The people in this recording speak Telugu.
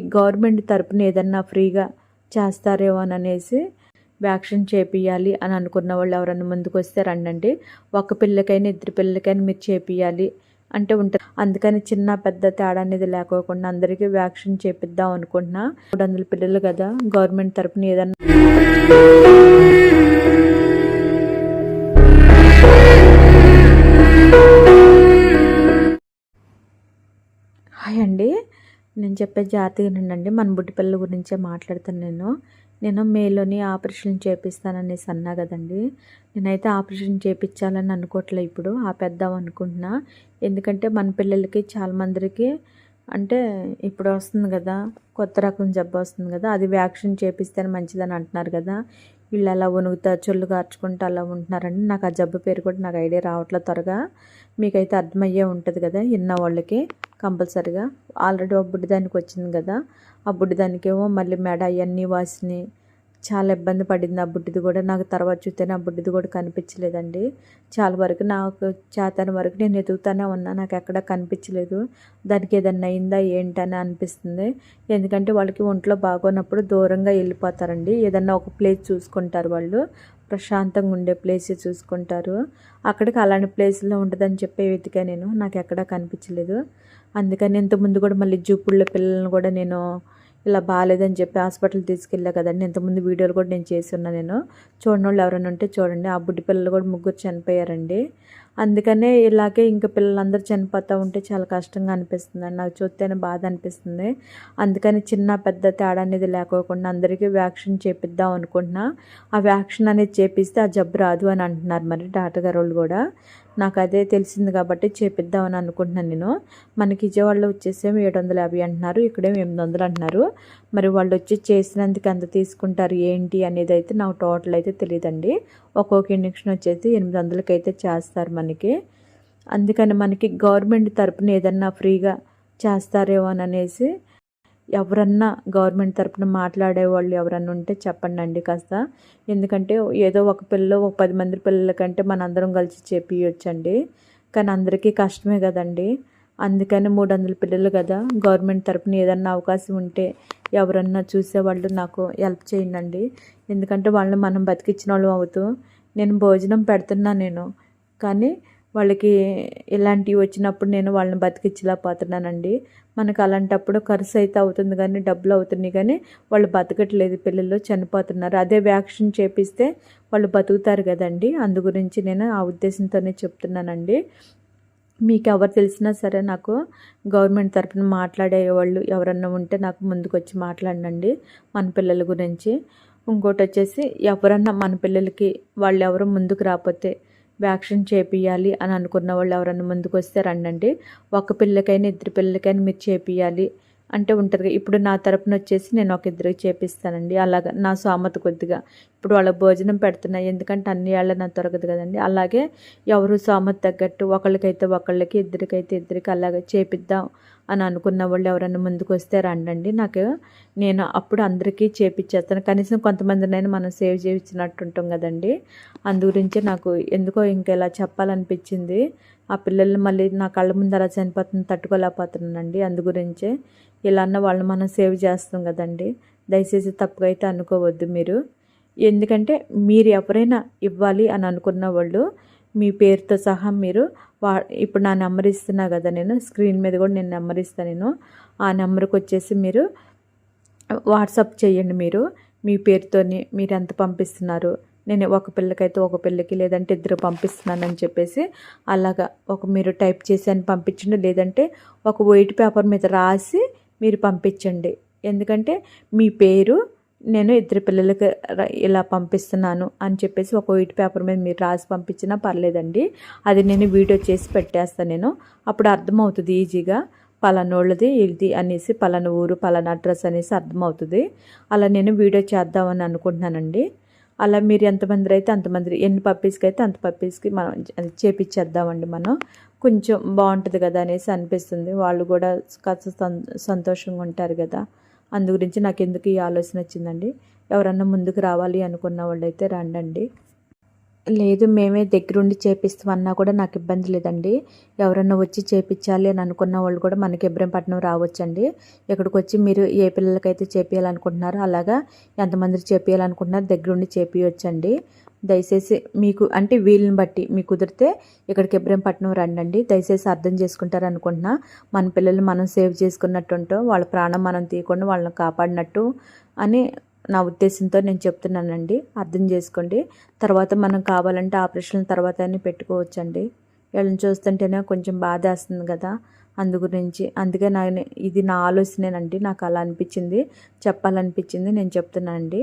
గవర్నమెంట్ తరపున ఏదన్నా ఫ్రీగా చేస్తారేమో అని అనేసి వ్యాక్సిన్ చేపియాలి అని అనుకున్న వాళ్ళు ఎవరన్నా ముందుకు వస్తే రండి ఒక పిల్లకైనా ఇద్దరు పిల్లలకైనా మీరు చేపియాలి అంటే ఉంటుంది. అందుకని చిన్న పెద్ద తేడా అనేది లేకోకుండా అందరికీ వ్యాక్సిన్ చేపిద్దాం అనుకుంటున్నా. మూడు వందల పిల్లలు కదా గవర్నమెంట్ తరపున ఏదన్నా చెప్పే జాతీయ నుండి మన బుడ్డి పిల్లల గురించే మాట్లాడుతాను నేను. నేను మేలోని ఆపరేషన్ చేపిస్తాననేసి అన్నా కదండి. నేనైతే ఆపరేషన్ చేపించాలని అనుకోవట్లే ఇప్పుడు. ఆపేద్దాం అనుకుంటున్నా. ఎందుకంటే మన పిల్లలకి చాలామందికి అంటే ఇప్పుడు వస్తుంది కదా కొత్త రకం జబ్బు వస్తుంది కదా అది వ్యాక్సిన్ చేపిస్తేనే మంచిదని అంటున్నారు కదా. వీళ్ళు అలా వణుగుతా చొల్లు కార్చుకుంటూ అలా ఉంటున్నారండి. నాకు ఆ జబ్బు పేరు కూడా నాకు ఐడియా రావట్లేదు త్వరగా. మీకైతే అర్థమయ్యే ఉంటుంది కదా విన్న వాళ్ళకి. కంపల్సరిగా. ఆల్రెడీ ఒక బుడ్డిదానికి వచ్చింది కదా. ఆ బుడ్డిదానికేమో మళ్ళీ మెడ అవన్నీ వాసినాయి చాలా ఇబ్బంది పడింది ఆ బుడ్డిది కూడా. నాకు తర్వాత చూస్తేనే ఆ బుడ్డిది కూడా కనిపించలేదండి. చాలా వరకు నాకు చేతన వరకు నేను ఎదుగుతానే ఉన్నా. నాకు ఎక్కడ కనిపించలేదు. దానికి ఏదన్నా అయిందా ఏంటని అనిపిస్తుంది. ఎందుకంటే వాళ్ళకి ఒంట్లో బాగోనప్పుడు దూరంగా వెళ్ళిపోతారండి. ఏదన్నా ఒక ప్లేస్ చూసుకుంటారు వాళ్ళు. ప్రశాంతంగా ఉండే ప్లేస్ చూసుకుంటారు. అక్కడికి అలాంటి ప్లేస్లో ఉంటుందని చెప్పి వెతికా నేను నాకు ఎక్కడా కనిపించలేదు. అందుకని ఇంతకుముందు కూడా మళ్ళీ జూపుళ్ళ పిల్లలను కూడా నేను ఇలా బాగాలేదని చెప్పి హాస్పిటల్ తీసుకెళ్ళా కదండి. ఇంతకుముందు వీడియోలు కూడా నేను చేసి ఉన్నా నేను. చూడని వాళ్ళు ఎవరైనా ఉంటే చూడండి. ఆ బుడ్డి పిల్లలు కూడా ముగ్గురు చనిపోయారండి. అందుకనే ఇలాగే ఇంకా పిల్లలందరూ చనిపోతూ ఉంటే చాలా కష్టంగా అనిపిస్తుంది నాకు చూస్తేనే బాధ అనిపిస్తుంది. అందుకని చిన్న పెద్ద తేడా అనేది లేకోకుండా అందరికీ వ్యాక్సిన్ చేపిద్దాం అనుకుంటున్నా. ఆ వ్యాక్సిన్ అనేది చేపిస్తే ఆ జబ్బు రాదు అని అంటున్నారు మరి డాక్టర్ గారు వాళ్ళు కూడా. నాకు అదే తెలిసింది కాబట్టి చేపిద్దామని అనుకుంటున్నాను నేను. మనకి విజయవాడలో వచ్చేసేమి ఏడు వందల యాభై అంటున్నారు ఇక్కడేమి ఎనిమిది వందలు అంటున్నారు. మరి వాళ్ళు వచ్చి చేసినందుకు ఎంత తీసుకుంటారు ఏంటి అనేది అయితే నాకు టోటల్ అయితే తెలియదండి ఒక్కొక్క ఇండక్షన్ వచ్చేసి ఎనిమిది వందలకి అయితే చేస్తారు మనకి. అందుకని మనకి గవర్నమెంట్ తరపున ఏదన్నా ఫ్రీగా చేస్తారేమో అని అనేసి ఎవరన్నా గవర్నమెంట్ తరపున మాట్లాడే వాళ్ళు ఎవరన్నా ఉంటే చెప్పండి అండి కాస్త. ఎందుకంటే ఏదో ఒక పిల్ల ఒక పది మంది పిల్లల కంటే మన అందరం కలిసి చెప్పియొచ్చండి కానీ అందరికీ కష్టమే కదండి. అందుకని మూడు వందల పిల్లలు కదా. గవర్నమెంట్ తరపున ఏదన్నా అవకాశం ఉంటే ఎవరన్నా చూసేవాళ్ళు నాకు హెల్ప్ చేయండి ఎందుకంటే వాళ్ళని మనం బతికించిన వాళ్ళు అవుతూ నేను భోజనం పెడుతున్నా నేను. కానీ వాళ్ళకి ఇలాంటివి వచ్చినప్పుడు నేను వాళ్ళని బతికించలేకపోతున్నానండి మనకు అలాంటప్పుడు ఖర్చు అయితే అవుతుంది కానీ డబ్బులు అవుతున్నాయి కానీ వాళ్ళు బతకట్లేదు పిల్లలు చనిపోతున్నారు. అదే వ్యాక్సిన్ చేపిస్తే వాళ్ళు బతుకుతారు కదండి. అందు గురించి నేను ఆ ఉద్దేశంతోనే చెప్తున్నానండి. మీకు ఎవరు తెలిసినా సరే నాకు గవర్నమెంట్ తరఫున మాట్లాడే వాళ్ళు ఎవరన్నా ఉంటే నాకు ముందుకు వచ్చి మాట్లాడండి మన పిల్లల గురించి. ఇంకోటి వచ్చేసి ఎవరన్నా మన పిల్లలకి వాళ్ళు ఎవరు ముందుకు రాకపోతే వ్యాక్సిన్ చేపియాలి అని అనుకున్న వాళ్ళు ఎవరన్నా ముందుకు వస్తే రండి ఒక పిల్లకైనా ఇద్దరు పిల్లలకైనా మీరు చేపియాలి అంటే ఉంటుంది ఇప్పుడు నా తరపున వచ్చేసి నేను ఒక ఇద్దరికి చేపిస్తానండి. అలాగా నా సామత కొద్దిగా. ఇప్పుడు వాళ్ళ భోజనం పెడుతున్నా ఎందుకంటే అన్ని ఏళ్ళ నా దొరకదు కదండి. అలాగే ఎవరు సామత తగ్గట్టు ఒకళ్ళకైతే ఒకళ్ళకి ఇద్దరికైతే ఇద్దరికి అలాగే చేపిద్దాం అని అనుకున్న వాళ్ళు ఎవరైనా ముందుకు వస్తే రండండి. నాకు నేను అప్పుడు అందరికీ చేపించేస్తాను కనీసం కొంతమందినైనా మనం సేవ్ చేయించినట్టు ఉంటాం కదండి. అందు గురించి నాకు ఎందుకో ఇంకా ఇలా చెప్పాలనిపించింది. ఆ పిల్లల్ని మళ్ళీ నా కళ్ళ ముందు అలా చనిపోతుంది తట్టుకోలేకపోతున్నానండి. అందు గురించే ఇలా అన్న వాళ్ళని మనం సేవ్ చేస్తాం కదండి. దయచేసి తప్పుగా అయితే అనుకోవద్దు మీరు. ఎందుకంటే మీరు ఎవరైనా ఇవ్వాలి అని అనుకున్న వాళ్ళు మీ పేరుతో సహా మీరు వా ఇప్పుడు నా నెంబర్ ఇస్తున్నా కదా నేను స్క్రీన్ మీద కూడా నేను నెంబర్ ఇస్తాను నేను. ఆ నెంబర్కి వచ్చేసి మీరు వాట్సాప్ చేయండి మీరు. మీ పేరుతోని మీరు ఎంత పంపిస్తున్నారు? నేను ఒక పిల్లకైతే ఒక పిల్లకి లేదంటే ఇద్దరు పంపిస్తున్నానని చెప్పేసి అలాగా ఒక మీరు టైప్ చేసి అని పంపించండి. లేదంటే ఒక వైట్ పేపర్ మీద రాసి మీరు పంపించండి. ఎందుకంటే మీ పేరు నేను ఇద్దరు పిల్లలకి ఇలా పంపిస్తున్నాను అని చెప్పేసి ఒక వైట్ పేపర్ మీద మీరు రాసి పంపించినా పర్లేదండి. అది నేను వీడియో చేసి పెట్టేస్తాను నేను. అప్పుడు అర్థమవుతుంది ఈజీగా. పలానోళ్ళది ఇది అనేసి పలానా ఊరు పలానా అడ్రస్ అనేసి అర్థమవుతుంది. అలా నేను వీడియో చేద్దామని అనుకుంటున్నానండి. అలా మీరు ఎంతమంది అయితే అంతమంది ఎన్ని పప్పీస్కి అయితే అంత పప్పీస్కి మనం చేపించేద్దామండి మనం. కొంచెం బాగుంటుంది కదా అనేసి అనిపిస్తుంది. వాళ్ళు కూడా కాస్త సంతోషంగా ఉంటారు కదా. అందు గురించి నాకు ఎందుకు ఈ ఆలోచన వచ్చిందండి? ఎవరన్నా ముందుకు రావాలి అనుకున్న వాళ్ళైతే రండండి. లేదు మేమే దగ్గరుండి చేపిస్తామన్నా కూడా నాకు ఇబ్బంది లేదండి. ఎవరన్నా వచ్చి చేపించాలి అని అనుకున్న వాళ్ళు కూడా మనకి ఇబ్రహీంపట్నం రావచ్చండి. ఇక్కడికి వచ్చి మీరు ఏ పిల్లలకైతే చేపించాలనుకుంటున్నారో అలాగా ఎంతమందికి చేపించాలనుకుంటున్నారో దగ్గరుండి చేపించవచ్చండి దయచేసి మీకు అంటే వీళ్ళని బట్టి మీకు కుదిరితే ఇక్కడికి ఇబ్రహీంపట్నం రండి దయచేసి అర్థం చేసుకుంటారు అనుకుంటున్నా. మన పిల్లలు మనం సేవ్ చేసుకున్నట్టు వాళ్ళ ప్రాణం మనం తీయకుండా వాళ్ళని కాపాడినట్టు అని నా ఉద్దేశంతో నేను చెప్తున్నానండి. అర్థం చేసుకోండి. తర్వాత మనం కావాలంటే ఆపరేషన్ తర్వాత పెట్టుకోవచ్చండి. వీళ్ళని చూస్తుంటేనే కొంచెం బాధ వేస్తుంది కదా. అందు గురించి అందుకే నా ఇది నా ఆలోచనేనండి. నాకు అలా అనిపించింది. చెప్పాలనిపించింది నేను చెప్తున్నానండి.